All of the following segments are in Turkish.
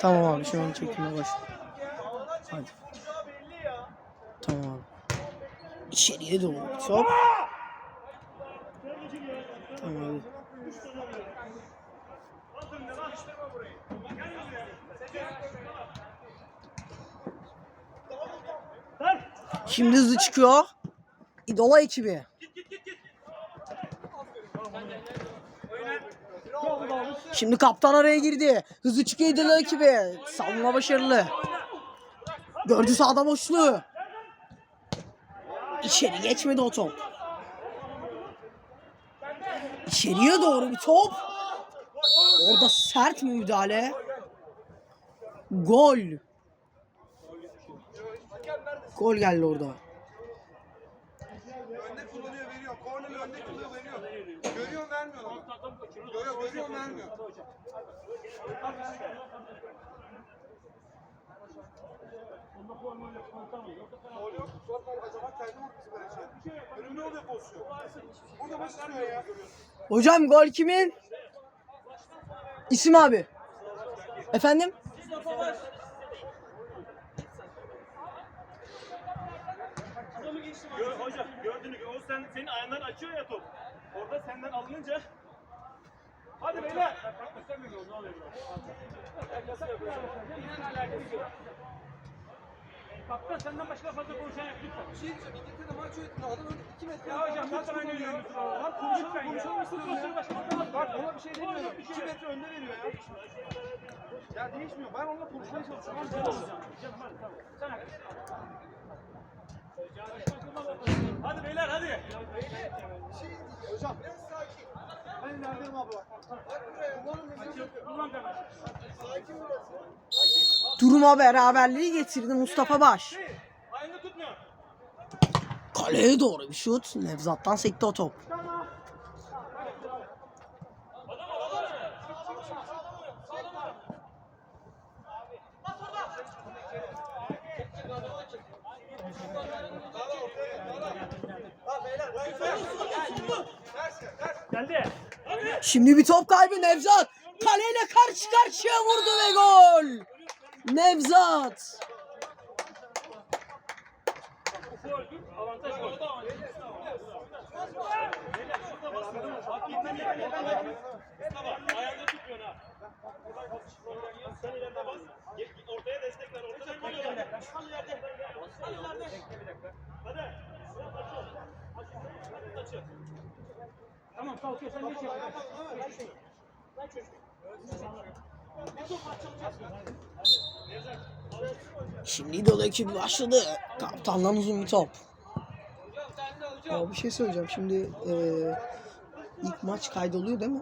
Tamam abi şu an çekime baş. Hadi. Tamam abi. İçeriye doğru. Hop. Tamam abi. Şimdi hızlı çıkıyor. İdola ekibi. Şimdi kaptan araya girdi. Hızlı çıkıyor İdola ekibi. Savunma başarılı. Gördü sağda boşluğu. İçeri geçmedi o top. İçeriye doğru bir top. Orada sert müdahale? Gol. Gol geldi orada. Önde kullanıyor veriyor. Korneri önde kullanıyor veriyor. Görüyor vermiyor ama. Görüyor görüyor vermiyor. Gol yok. Uzatma acaba kendi vurdu böyle şey. Önümde oluyor pozisyon. Burada ya. Hocam gol kimin? İsim abi. Efendim? Gör, hocam gördüğünüz gibi o sen, senin ayağından açıyor ya top. Orada senden alınınca Hadi beyler. Kaptan senden başka fazla konuşan yok lütfen. Bir şey diyeceğim. İngiltere maç yönetimi adam önde 2 metre. Ya hocam kaptan aynı yürüyor. Bak konuşalım konuşalım istiyorsan başka Bak ona bir şey demiyorum. 2 metre önde veriyor ya. Ya değişmiyor. Ben onunla konuşmaya çalışıyorum. Ben olacağım. Sen haklısın. Hadi beyler hadi. Hocam Duruma beraberliği getirdi Mustafa Baş. Kaleye doğru bir şut. Nevzat'tan sekti o top. Geldi. Şimdi bir top kaybı Nevzat. Kaleyle karşı karşıya vurdu ve gol. Nevzat. Avantaj gol. Ayağında tutmuyor ha. Sen ileride bas. Gel, Ortaya destek ver. Tamam kalkıyor sen geç ya. Şimdi İdol ekibi başladı. Kaptandan uzun bir top. Ya bir şey söyleyeceğim. Şimdi eee ilk maç kaydoluyor değil mi?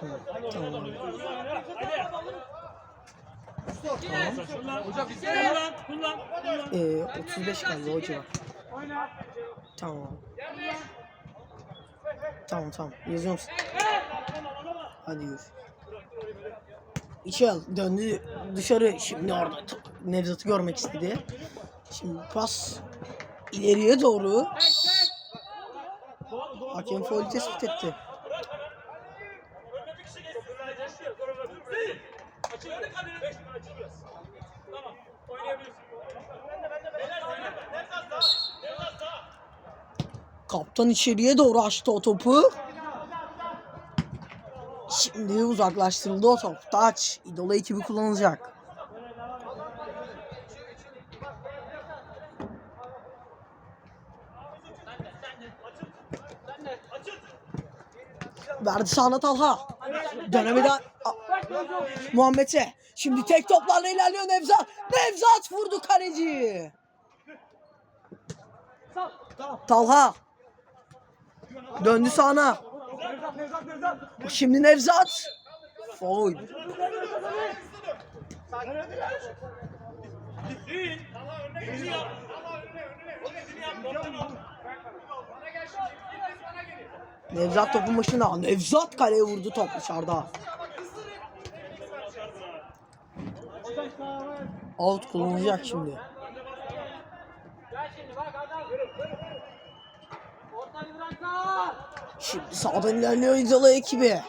Tamam. Tamam. Kullan. Eee 35 kaldı civar. Tamam. Tamam tamam. Yazıyor musun? Hadi yürü. İçi al. Döndü dışarı. Şimdi orada Nevzat'ı görmek istedi. Şimdi pas ileriye doğru. Hakem faul tespit etti. Önüne bir kişi geçsin. Açıl. Açıl. Açıl biraz. Tamam. Oynayabilirsin. Beyler oyna. Nevzat daha. Nevzat daha. Kaptan içeriye doğru açtı o topu. Şimdi uzaklaştırıldı o top. Taç. İdola ekibi kullanılacak. Verdi sağına Talha. Dönemeden Muhammed'e. Şimdi tek toplarla ilerliyor Nevzat. Nevzat vurdu kaleci. Talha. Döndü sağına. Şimdi Nevzat. Foul. Nevzat topun başında. Nevzat kaleye vurdu top dışarıda. Out kullanacak şimdi. Şimdi sağdan ilerliyor İzola ekibi.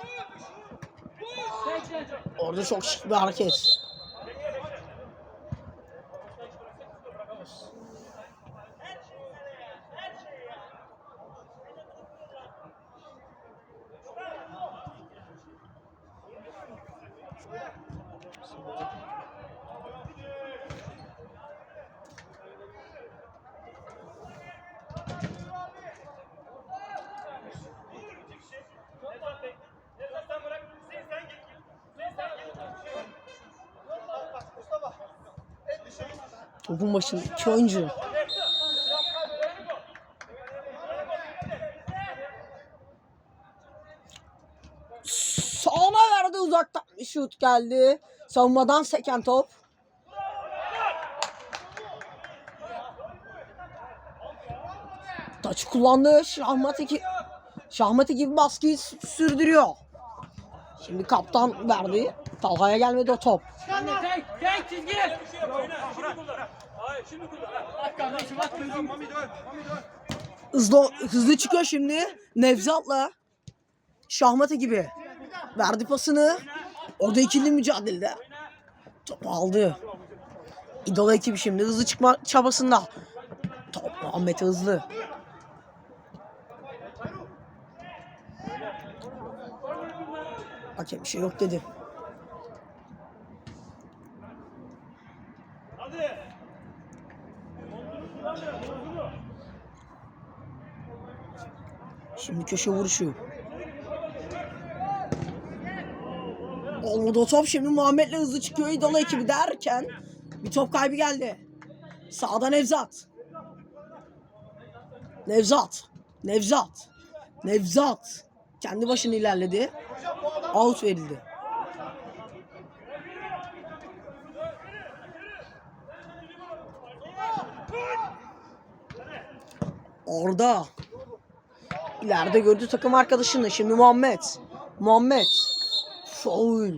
Orada çok şık bir hareket. Topun başında iki oyuncu. Sağına verdi uzaktan bir şut geldi. Savunmadan seken top. Taç kullandı. Şahmat iki Şahmat gibi baskıyı sürdürüyor. Şimdi kaptan verdi. Talha'ya gelmedi o top. Tek, tek çizgi. Dön. Hızlı, hızlı çıkıyor şimdi. Nevzat'la Şahmat gibi. Verdi pasını. Orada ikili mücadelede. Topu aldı. İdol ekibi şimdi hızlı çıkma çabasında. Top Muhammed hızlı. Hakem bir şey yok dedi. Şimdi köşe vuruşu. Olmadı o top şimdi Muhammed'le hızlı çıkıyor İdol ekibi derken bir top kaybı geldi. Sağda Nevzat. Nevzat. Nevzat. Nevzat. Kendi başına ilerledi. Out verildi. Orada. İleride gördü takım arkadaşını. Şimdi Muhammed. Muhammed. Foul.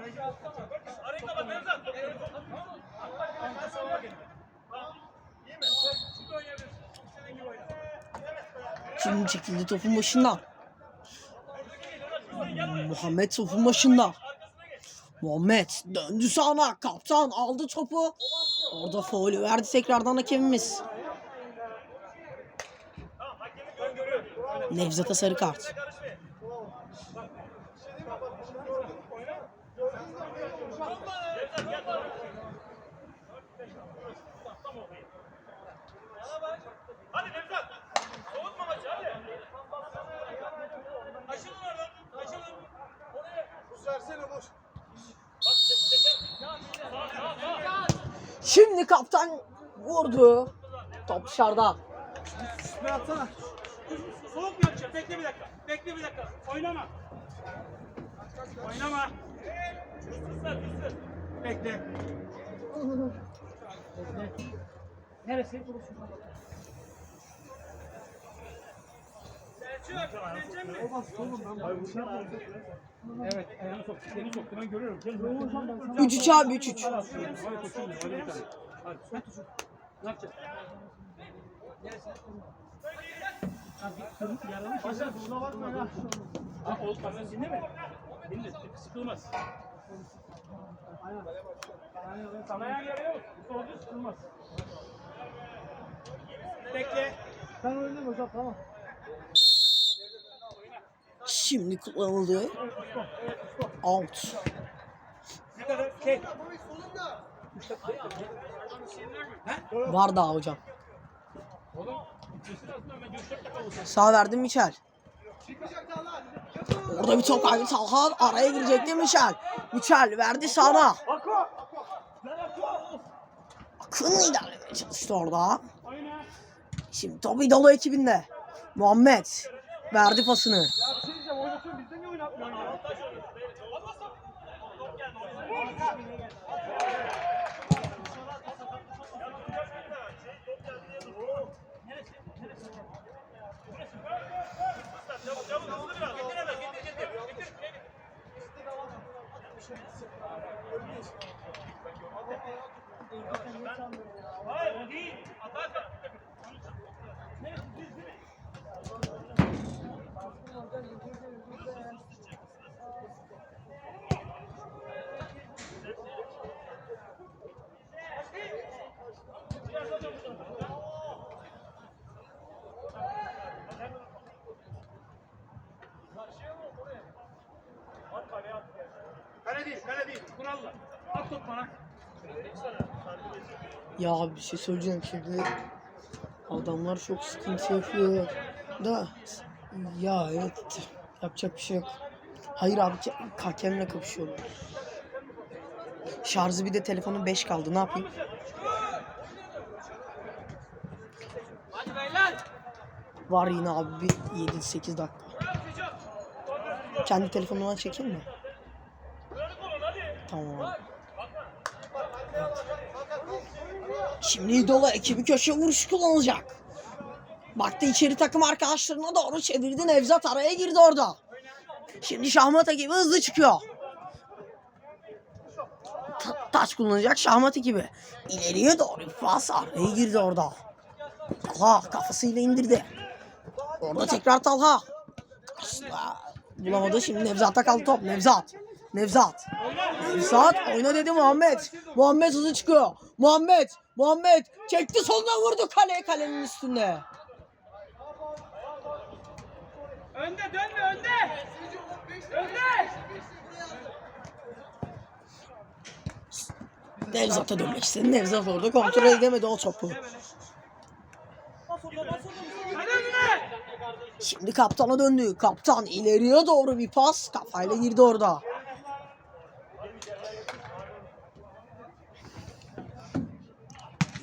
Nevzat. Şimdi çekildi topun başından. Muhammed topun başında. Muhammed döndü sağına. Kaptan aldı topu. Orada faulü verdi tekrardan hakemimiz. Nevzat'a sarı kart. Şimdi kaptan vurdu. Top dışarıda. Ne atsana. Soğuk mu yapacağım? Bekle bir dakika. Bekle bir dakika. Oynama. Oynama. Hızlı, hızlı. Bekle. Neresi? Selçuk, Evet ayağını soktu. Seni soktu ben görüyorum. Gel. 3-3 abi 3-3. Başar kusura bakma ya. Ha, Oğuz Hasan dinleme. Dinle, sıkılmaz. Sana yarıyor? Sordu sıkılmaz. Bekle. Ben oynayayım hocam tamam. Şimdi kullanıldı. Out. Var daha hocam. Sağ verdim Michel. Orada bir top kaybı Talha araya girecekti Michel. Michel verdi sağına. Ako! Lan Ako! Akın ilerlemeye çalıştı orada. Şimdi top idolu ekibinde. Muhammed verdi pasını. Ya bir şey diyeceğim oynatıyor bizde niye oynatmıyor ya? Çabuk hızlı biraz. Getir hemen. Getir Kale değil. Kurallar. At top bana. Ya bir şey söyleyeceğim şimdi. Adamlar çok sıkıntı yapıyor. Da ya evet yapacak bir şey yok. Hayır abi ke- hakemle kapışıyorlar. Şarjı bir de telefonun 5 kaldı. Ne yapayım? Var yine abi bir 7-8 dakika. Kendi telefonumdan çekeyim mi? Tamam. Şimdi İdola ekibi köşe vuruş kullanacak. Baktı içeri takım arkadaşlarına doğru çevirdi. Nevzat araya girdi orada. Şimdi Şahmat ekibi hızlı çıkıyor. Ta- taç kullanacak Şahmat ekibi. İleriye doğru bir pas araya girdi orada. Talha kafasıyla indirdi. Orada tekrar Talha. Karşısına bulamadı. Şimdi Nevzat'a kaldı top. Nevzat. Nevzat. Nevzat oyna dedi Muhammed. Muhammed hızlı çıkıyor. Muhammed. Muhammed çekti soluna vurdu kaleye kalenin üstünde. Önde dönme önde. Önde. Nevzat'a dönmek istedi. Nevzat orada kontrol edemedi o topu. Şimdi kaptana döndü. Kaptan ileriye doğru bir pas. Kafayla girdi orada.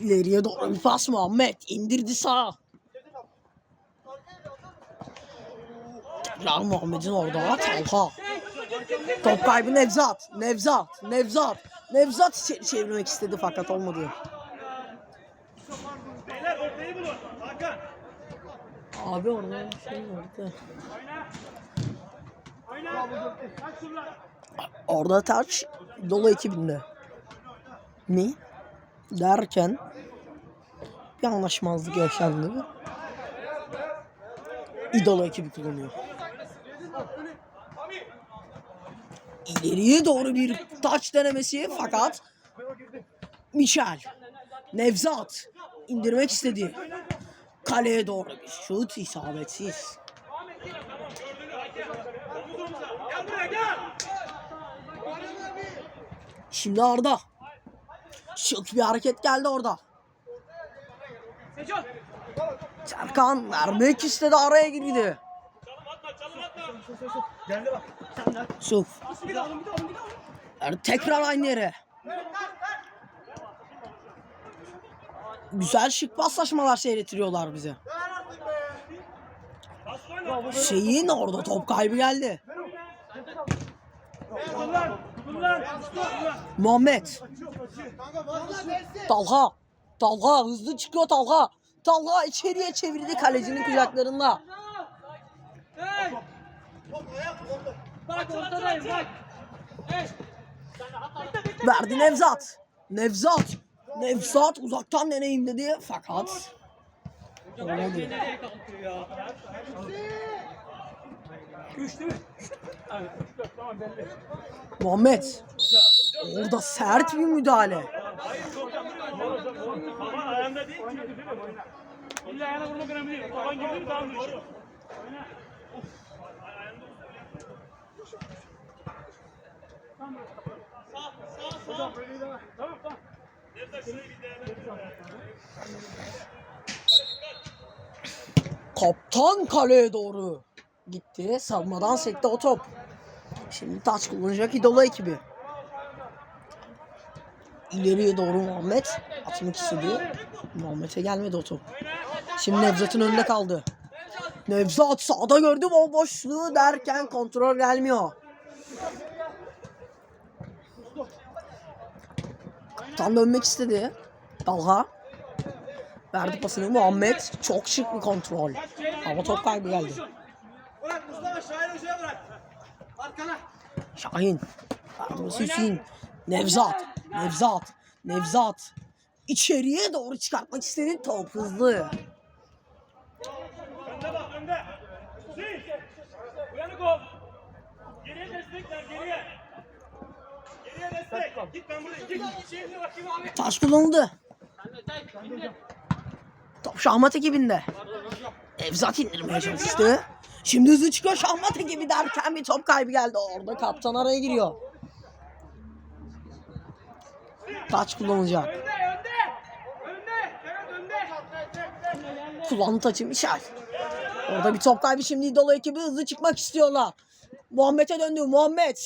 İleriye doğru bir pas Muhammed. indirdi sağa. Tekrar Muhammed'in orada. Talha. Top kaybı Nevzat. Nevzat. Nevzat. Nevzat içeri çevirmek istedi fakat olmadı. Abi orada şey vardı. Orada taç dolu ekibinde. Mi? Derken bir anlaşmazlık yaşandı. İdolo ekibi kullanıyor. İleriye doğru bir taç denemesi fakat Michel Nevzat indirmek istedi. Kaleye doğru bir şut isabetsiz. Şimdi Arda. Şık bir hareket geldi orada. Serkan vermek istedi araya girdi. Çalım atma çalım atma. Suf. Yani tekrar aynı yere. Güzel şık paslaşmalar seyrettiriyorlar bize. Şeyin orada top kaybı geldi. Muhammed. Talha. Talha hızlı çıkıyor Talha. Talha içeriye çevirdi kalecinin kucaklarında. Hey. Bak ortadayım bak. Hey. Verdi Nevzat. Nevzat. Nevzat uzaktan deneyim dedi fakat olmadı. Muhammed. Orada sert bir müdahale. Kaptan kaleye doğru gitti. Savunmadan sekti o top. Şimdi taç kullanacak İdola ekibi. İleriye doğru Muhammed atmak istedi. Muhammed'e gelmedi o top. Şimdi Nevzat'ın önünde kaldı. Nevzat sağda gördüm o boşluğu derken kontrol gelmiyor. Tam dönmek istedi. Talha. Verdi pasını Muhammed. Çok şık bir kontrol. Ama top kaybı geldi. Şahin. Nevzat. Nevzat. Nevzat. İçeriye doğru çıkartmak istedi. Top hızlı. Önde bak önde. Hüseyin. Uyanık ol. Geriye destek ver geriye. Geriye destek. Git ben buraya. Git. Şimdi bakayım abi. Taş kullanıldı. Top Şahmat ekibinde. Nevzat indirmeye çalıştı. Şimdi hızlı çıkıyor Şahmat ekibi derken bir top kaybı geldi. Orada kaptan araya giriyor. Taç önde. Kullandı taçı Michel. Orada bir top kaybı şimdi İdolo ekibi hızlı çıkmak istiyorlar. Muhammed'e döndü Muhammed.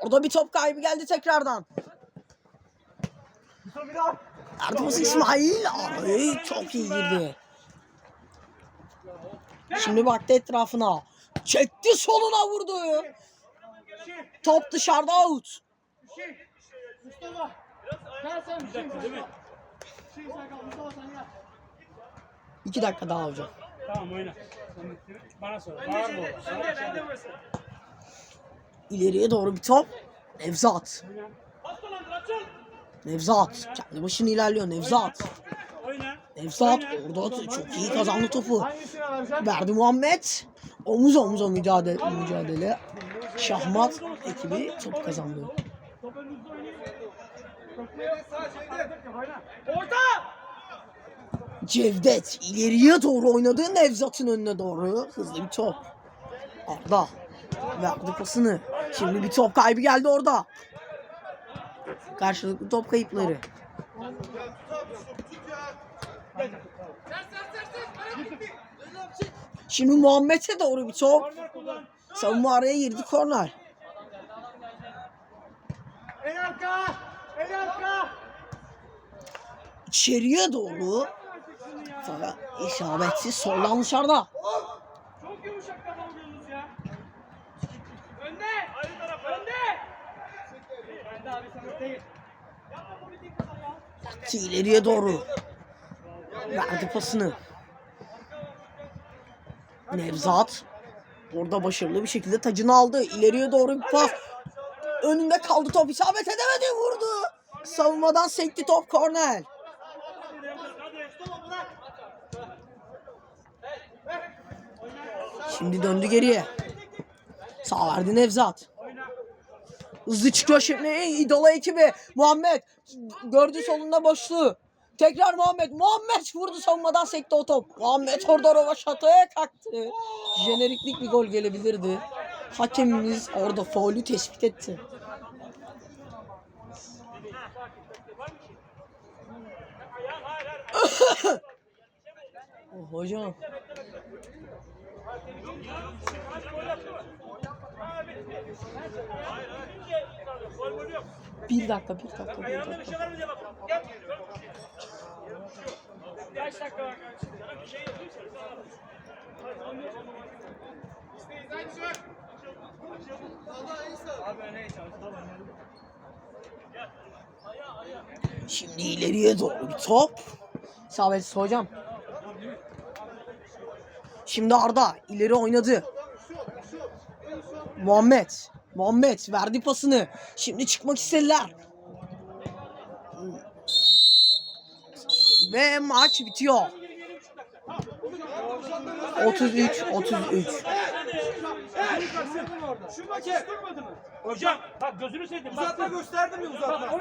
Orada bir top kaybı geldi tekrardan. Yardımcısı İsmail. Ay, çok iyi girdi. Şimdi baktı etrafına. Çekti soluna vurdu. Top dışarıda out. Mustafa. Gel sen bir Değil mi? Şey sen kal Mustafa sen gel. İki dakika daha hocam. Tamam oyna. Bana sor. Bağır mı? İleriye doğru bir top. Nevzat. Nevzat. Kendi başına ilerliyor Nevzat. Oyna. Nevzat orada çok iyi kazandı topu. Verdi Muhammed. Omuz omuza mücadele. mücadele. Şahmat ekibi top kazandı. Orta. Cevdet ileriye doğru oynadı Nevzat'ın önüne doğru. Hızlı bir top. Arda verdi pasını. Şimdi bir top kaybı geldi orada. Karşılıklı top kayıpları. Şimdi Muhammed'e doğru bir top. Savunma araya girdi korner. En arka. İçeriye doğru. Fakat isabetsiz soldan dışarıda. Çok yumuşak kafa vuruyorsunuz ya. Önde. Aynı tarafa. Önde. Bende abi sen değil. Ki ileriye doğru. Verdi pasını. Nevzat. Orada başarılı bir şekilde tacını aldı. İleriye doğru bir pas. Önünde kaldı top. isabet edemedi. Vurdu. Savunmadan sekti top korner. Şimdi döndü geriye. Sağ verdi Nevzat. Hızlı çıkıyor şimdi İdola ekibi. Muhammed gördü solunda boşluğu. Tekrar Muhammed. Muhammed vurdu savunmadan sekti o top. Muhammed orada rovaşataya kalktı. Jeneriklik bir gol gelebilirdi. Hakemimiz orada faulü tespit etti. Oh, hocam. Bir dakika, bir dakika, bir dakika. Şimdi ileriye doğru top. İsabetsiz hocam. Şimdi Arda ileri oynadı. Muhammed. Muhammed verdi pasını. Şimdi çıkmak istediler. Ve maç bitiyor. 33 33. Şu maçı hiç durmadı mı? Hocam bak gözünü seveyim. Bak Uzatma gösterdim ya uzatma.